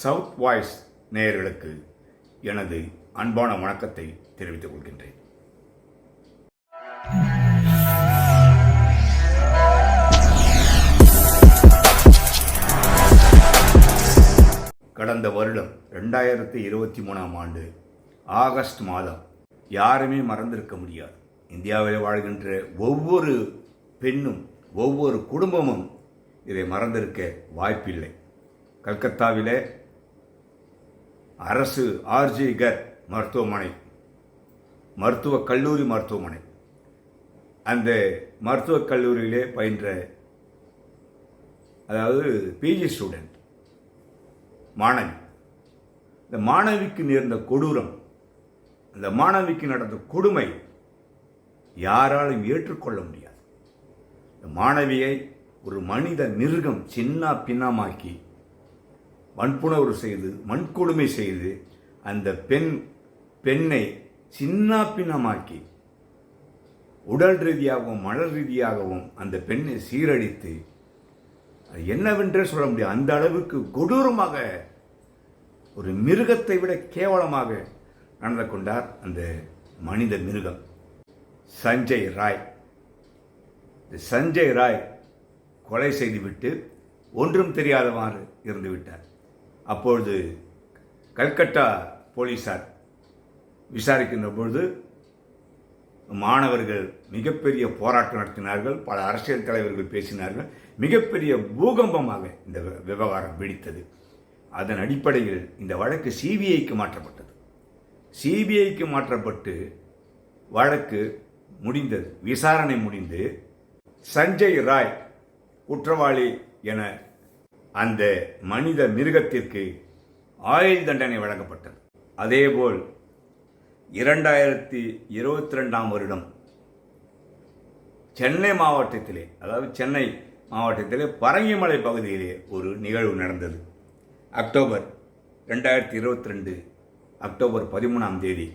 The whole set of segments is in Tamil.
சவுத் வாய்ஸ் நேயர்களுக்கு எனது அன்பான வணக்கத்தை தெரிவித்துக் கொள்கின்றேன். கடந்த வருடம் ரெண்டாயிரத்தி இருபத்தி மூணாம் ஆண்டு ஆகஸ்ட் மாதம் யாருமே மறந்திருக்க முடியாது. இந்தியாவில் வாழ்கின்ற ஒவ்வொரு பெண்ணும் ஒவ்வொரு குடும்பமும் இதை மறந்திருக்க வாய்ப்பில்லை. கல்கத்தாவிலே அரசு ஆர்ஜி கர் மருத்துவமனை மருத்துவக் கல்லூரி மருத்துவமனை. அந்த மருத்துவக் கல்லூரியிலே பயின்ற அதாவது பிஜி ஸ்டூடெண்ட் மாணவி. இந்த மாணவிக்கு நேர்ந்த கொடூரம் அந்த மாணவிக்கு நடந்த கொடுமை யாராலும் ஏற்றுக்கொள்ள முடியாது. இந்த மாணவியை ஒரு மனித மிருகம் சின்ன பின்னமாக்கி வன்புணர்வு செய்து மண்கொடுமை செய்து அந்த பெண் பெண்ணை சின்ன பின்னமாக்கி உடல் ரீதியாகவும் மலர் ரீதியாகவும் அந்த பெண்ணை சீரழித்து அது என்னவென்றே சொல்ல முடியும் அந்த அளவுக்கு கொடூரமாக ஒரு மிருகத்தை விட கேவலமாக நடந்து கொண்டார் அந்த மனித மிருகம். சஞ்சய் ராய். சஞ்சய் ராய் கொலை செய்துவிட்டு ஒன்றும் தெரியாதவாறு இருந்துவிட்டார் அப்பொழுது கல்கட்டா போலீசார் விசாரிக்கின்ற பொழுது மாணவர்கள் மிகப்பெரிய போராட்டம் நடத்தினார்கள். பல அரசியல் தலைவர்கள் பேசினார்கள். மிகப்பெரிய பூகம்பமாக இந்த விவகாரம் வெடித்தது. அதன் அடிப்படையில் இந்த வழக்கு சிபிஐக்கு மாற்றப்பட்டது. சிபிஐக்கு மாற்றப்பட்டு வழக்கு முடிந்தது. விசாரணை முடிந்து சஞ்சய் ராய் குற்றவாளி என அந்த மனித மிருகத்திற்கு ஆயுள் தண்டனை வழங்கப்பட்டது. அதேபோல் இரண்டாயிரத்தி இருபத்தி ரெண்டாம் வருடம் சென்னை மாவட்டத்திலே அதாவது சென்னை மாவட்டத்திலே பரங்கிமலை பகுதியிலே ஒரு நிகழ்வு நடந்தது. அக்டோபர் ரெண்டாயிரத்தி இருபத்தி ரெண்டு அக்டோபர் பதிமூணாம் தேதி.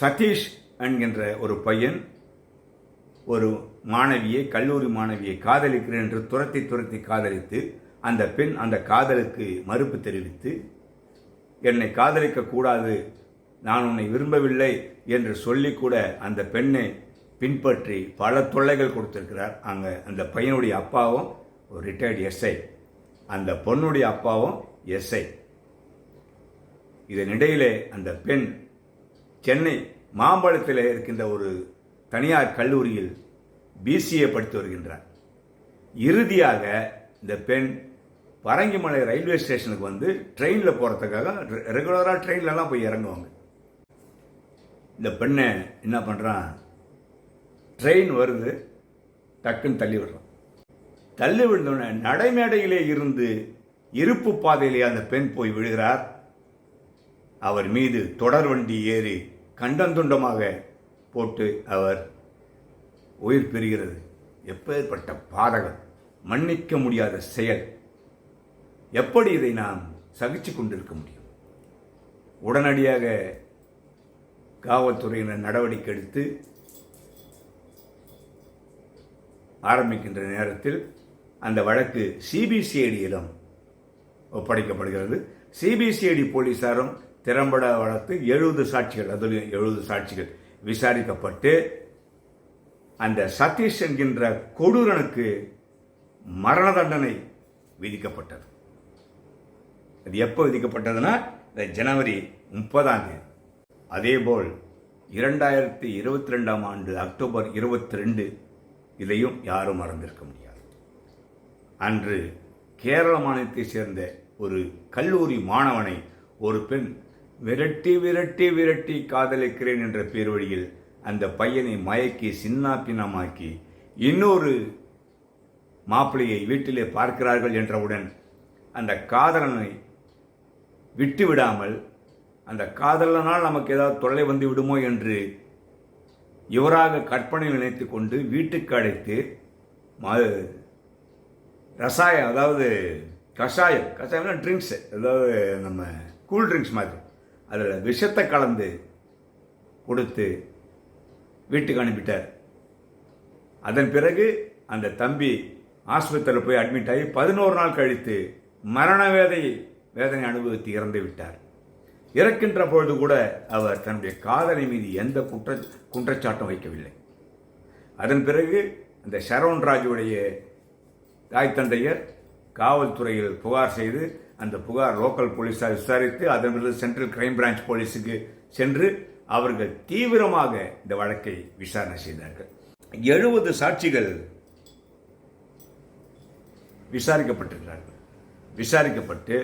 சதீஷ் என்கின்ற ஒரு பையன் ஒரு மாணவியை கல்லூரி மாணவியை காதலிக்கிறேன் என்று துரத்தி துரத்தி காதலித்து அந்த பெண் அந்த காதலுக்கு மறுப்பு தெரிவித்து என்னை காதலிக்க கூடாது நான் உன்னை விரும்பவில்லை என்று சொல்லி கூட அந்த பெண்ணை பின்பற்றி பல தொல்லைகள் கொடுத்திருக்கிறார். அங்கே அந்த பையனுடைய அப்பாவும் ஒரு ரிட்டையர்டு எஸ்ஐ அந்த பொண்ணுடைய அப்பாவும் எஸ்ஐ இதனிடையிலே அந்த பெண் சென்னை மாம்பழத்தில் இருக்கின்ற ஒரு தனியார் கல்லூரியில் பிசிஏ படித்து வருகின்றார். இறுதியாக இந்த பெண் பரங்கிமலை ரயில்வே ஸ்டேஷனுக்கு வந்து ட்ரெயினில் போகிறதுக்காக ரெகுலராக ட்ரெயின்லலாம் போய் இறங்குவாங்க. இந்த பெண்ணை என்ன பண்ணுறான் ட்ரெயின் வருது டக்குன்னு தள்ளி விடுறான். தள்ளி விழுந்தோடனே நடைமேடையிலே இருந்து இருப்பு பாதையிலே அந்த பெண் போய் விழுகிறார். அவர் மீது தொடர் வண்டி ஏறி கண்டந்துண்டமாக போட்டு அவர் உயிர் பெறுகிறது. எப்பேற்பட்ட பாதகம் மன்னிக்க முடியாத செயல். எப்படி இதை நாம் சகிச்சு கொண்டிருக்க முடியும்? உடனடியாக காவல்துறையினர் நடவடிக்கை எடுத்து ஆரம்பிக்கின்ற நேரத்தில் அந்த வழக்கு சிபிசிஐடியிடம் ஒப்படைக்கப்படுகிறது. சிபிசிஐடி போலீசாரும் திறம்பட வளர்த்து எழுபது சாட்சிகள் அதில் எழுபது சாட்சிகள் விசாரிக்கப்பட்டு அந்த சதீஷ் என்கின்ற கொடூரனுக்கு மரண தண்டனை விதிக்கப்பட்டது. அது எப்போ விதிக்கப்பட்டதுன்னா இந்த ஜனவரி முப்பதாம் தேதி. அதேபோல் இரண்டாயிரத்தி இருபத்தி ரெண்டாம் ஆண்டு அக்டோபர் இருபத்தி ரெண்டு இதையும் யாரும் மறந்திருக்க முடியாது. அன்று கேரள மாநிலத்தைச் சேர்ந்த ஒரு கல்லூரி மாணவனை ஒரு பெண் விரட்டி விரட்டி விரட்டி காதலிக்கிறேன் என்ற பேர் வழியில் அந்த பையனை மயக்கி சின்னாப்பின்னமாக்கி இன்னொரு மாப்பிள்ளையை வீட்டிலே பார்க்கிறார்கள் என்றவுடன் அந்த காதலனை விட்டு விடாமல் அந்த காதலனால் நமக்கு ஏதாவது தொல்லை வந்து விடுமோ என்று இவராக கற்பனை நினைத்து கொண்டு வீட்டுக்கு அழைத்து ம- ரசாயம் அதாவது கஷாயம் கஷாயம்னா ட்ரிங்க்ஸ் அதாவது நம்ம கூல் ட்ரிங்க்ஸ் மாதிரி. அதில் விஷத்தை கலந்து கொடுத்து வீட்டுக்கு அனுப்பிட்டார். அதன் பிறகு அந்த தம்பி ஆஸ்பத்திரியில் போய் அட்மிட் ஆகி பதினோரு நாள் கழித்து மரண வேதை வேதனை அனுபவித்து இறந்து விட்டார். இறக்கின்ற பொழுது கூட அவர் தன்னுடைய காதலை மீது எந்த குற்ற குற்றச்சாட்டும் வைக்கவில்லை. அதன் பிறகு அந்த ஷரோன் ராஜுடைய தாய் தந்தையர் காவல்துறையில் புகார் செய்து அந்த புகார் லோக்கல் போலீஸார் விசாரித்து அதன் பிறகு சென்ட்ரல் கிரைம் பிரான்ச் போலீஸுக்கு சென்று அவர்கள் தீவிரமாக இந்த வழக்கை விசாரணை செய்தார்கள். எழுபது சாட்சிகள் விசாரிக்கப்பட்டிருக்கிறார்கள் விசாரிக்கப்பட்டு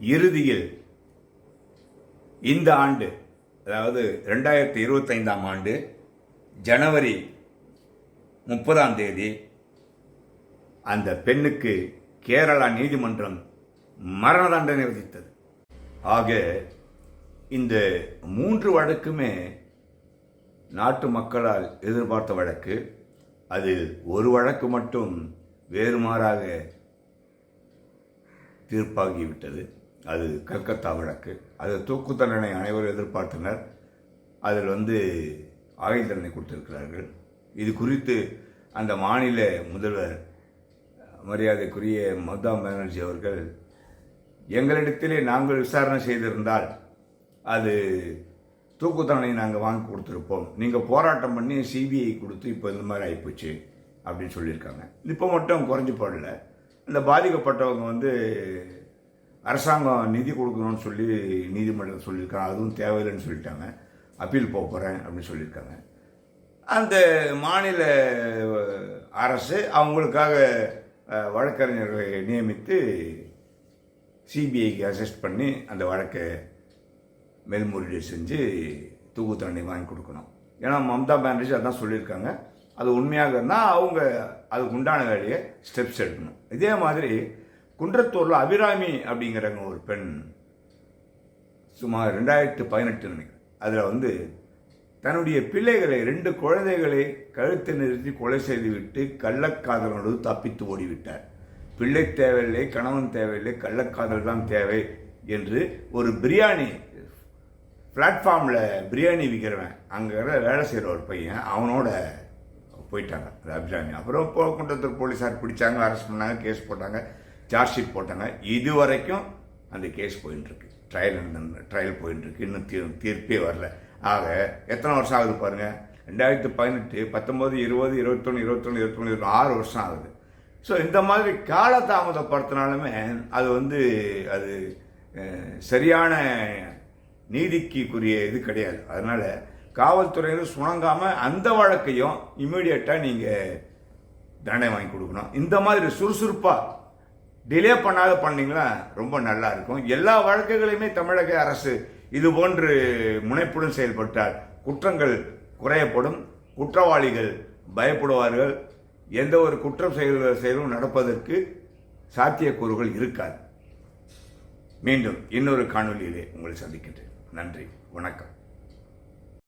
இறுதியில் இந்த ஆண்டு அதாவது ரெண்டாயிரத்தி இருபத்தைந்தாம் ஆண்டு ஜனவரி முப்பதாம் தேதி அந்த பெண்ணுக்கு கேரளா நீதிமன்றம் மரண தண்டனை விதித்தது. ஆக இந்த மூன்று வழக்குமே நாட்டு மக்களால் எதிர்பார்த்த வழக்கு. அது ஒரு வழக்கு மட்டும் வேறுமாறாக தீர்ப்பாகிவிட்டது. அது கல்கத்தா வழக்கு. அது தூக்கு தண்டனை அனைவரும் எதிர்பார்த்தனர். அதில் வந்து ஆயுள் தண்டனை கொடுத்திருக்கிறார்கள். இது குறித்து அந்த மாநில முதல்வர் மரியாதைக்குரிய மம்தா பானர்ஜி அவர்கள் எங்களிடத்திலே நாங்கள் விசாரணை செய்திருந்தால் அது தூக்கு தண்டனை நாங்கள் வாங்கி கொடுத்துருப்போம். நீங்கள் போராட்டம் பண்ணி சிபிஐ கொடுத்து இப்போ இந்த மாதிரி ஆகிப்போச்சு அப்படின்னு சொல்லியிருக்காங்க. இப்போ மட்டும் குறைஞ்சி போடல. இந்த பாதிக்கப்பட்டவங்க வந்து அரசாங்கம் நிதி கொடுக்கணும்னு சொல்லி நீதிமன்றம் சொல்லியிருக்காங்க. அதுவும் தேவையில்லைன்னு சொல்லிட்டாங்க. அப்பீல் போக போகிறேன் அப்படின்னு சொல்லியிருக்காங்க. அந்த மாநில அரசு அவங்களுக்காக வழக்கறிஞர்களை நியமித்து சிபிஐக்கு அசிஸ்ட் பண்ணி அந்த வழக்கை மேல்முறையீடு செஞ்சு தூக்கு தண்டனை வாங்கி கொடுக்கணும். ஏன்னா மம்தா பானர்ஜி அதான் சொல்லியிருக்காங்க. அது உண்மையாக இருந்தால் அவங்க அதுக்கு உண்டான வேலையை ஸ்டெப்ஸ் எடுக்கணும். இதே மாதிரி குன்றத்தூரில் அபிராமி அப்படிங்கிறவங்க ஒரு பெண் சுமார் ரெண்டாயிரத்து பதினெட்டு நினைக்கிறேன். அதில் வந்து தன்னுடைய பிள்ளைகளை ரெண்டு குழந்தைகளை கழுத்தை நிறுத்தி கொலை செய்துவிட்டு கள்ளக்காதலோடு தப்பித்து ஓடிவிட்டார். பிள்ளை தேவையில்லை கணவன் தேவையில்லை கள்ளக்காதல் தான் தேவை என்று ஒரு பிரியாணி பிளாட்ஃபார்மில் பிரியாணி விற்கிறவன் அங்கே வேலை செய்கிற ஒரு பையன் அவனோட போயிட்டாங்க அந்த அபிராமி. அப்புறம் இப்போ போலீஸார் பிடிச்சாங்க அரெஸ்ட் பண்ணாங்க கேஸ் போட்டாங்க சார்ஜ் ஷீட் போட்டாங்க. இது வரைக்கும் அந்த கேஸ் போயின்னு இருக்கு ட்ரையல் ட்ரையல் போயின்னு இருக்கு இன்னும் தீ தீர்ப்பே வரல. ஆக எத்தனை வருஷம் ஆகுது பாருங்கள் ரெண்டாயிரத்து பதினெட்டு பத்தொம்போது இருபது இருபத்தொன்று இருபத்தொன்று இருபத்தொன்று இருபது ஆறு வருஷம் ஆகுது. ஸோ இந்த மாதிரி காலதாமதப்படுத்தினாலுமே அது வந்து அது சரியான நீதிக்குரிய இது கிடையாது. அதனால் காவல்துறையினர் சுணங்காமல் அந்த வழக்கையும் இமீடியட்டாக நீங்கள் தண்டனை வாங்கி கொடுக்கணும். இந்த மாதிரி சுறுசுறுப்பாக டிலே பண்ணாத பண்ணிங்கன்னா ரொம்ப நல்லா இருக்கும். எல்லா வழக்குகளையுமே தமிழக அரசு இது போன்று முனைப்புடன் செயல்பட்டால் குற்றங்கள் குறையப்படும் குற்றவாளிகள் பயப்படுவார்கள். எந்த ஒரு குற்றம் செயல் செயலும் நடப்பதற்கு சாத்தியக்கூறுகள் இருக்காது. மீண்டும் இன்னொரு காணொலியிலே உங்களை சந்திக்கின்றேன். நன்றி. வணக்கம்.